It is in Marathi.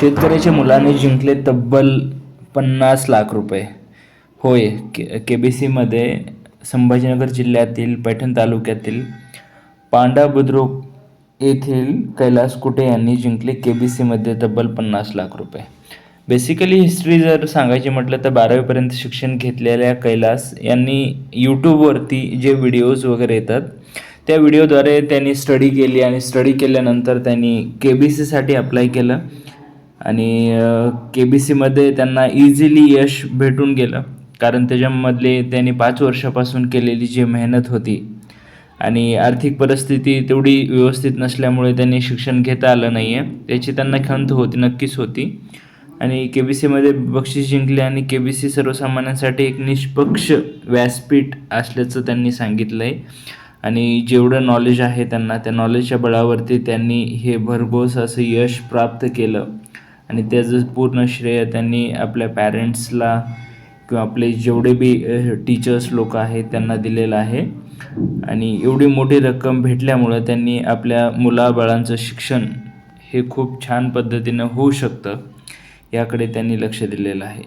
शेतकऱ्याच्या मुलाने जिंकले तब्बल पन्नास लाख रुपये. होय के के बी सीमध्ये संभाजीनगर जिल्ह्यातील पैठण तालुक्यातील पांडा बुद्रुक येथील कैलास कुटे यांनी जिंकले? के बी सीमध्ये तब्बल पन्नास लाख रुपये. बेसिकली हिस्ट्री जर सांगायची म्हटलं तर बारावीपर्यंत शिक्षण घेतलेल्या कैलास यांनी यूट्यूबवरती जे व्हिडिओज वगैरे येतात त्या व्हिडिओद्वारे त्यांनी स्टडी केली आणि स्टडी केल्यानंतर त्यांनी के बी सीसाठी अप्लाय केलं. आणि के बी सीमध्ये त्यांना इझिली यश भेटून गेलं. कारण त्याच्यामधले त्यांनी पाच वर्षापासून केलेली जी मेहनत होती आणि आर्थिक परिस्थिती तेवढी व्यवस्थित नसल्यामुळे त्यांनी शिक्षण घेता आलं नाही आहे त्याची त्यांना खंत होती नक्कीच होती. आणि के बी सीमध्ये बक्षीस जिंकले आणि के बी सी सर्वसामान्यांसाठी एक निष्पक्ष व्यासपीठ असल्याचं त्यांनी सांगितलं आहे आणि जेवढं नॉलेज आहे त्यांना त्या नॉलेजच्या बळावरती त्यांनी हे भरघोस असं यश प्राप्त केलं. आणि त्याचं पूर्ण श्रेय त्यांनी आपल्या पॅरेंट्सला किंवा आपले जेवढे बी टीचर्स लोक आहेत त्यांना दिलेलं आहे. आणि एवढी मोठी रक्कम भेटल्यामुळं त्यांनी आपल्या मुलाबाळांचं शिक्षण हे खूप छान पद्धतीनं होऊ शकतं याकडे त्यांनी लक्ष दिलेलं आहे.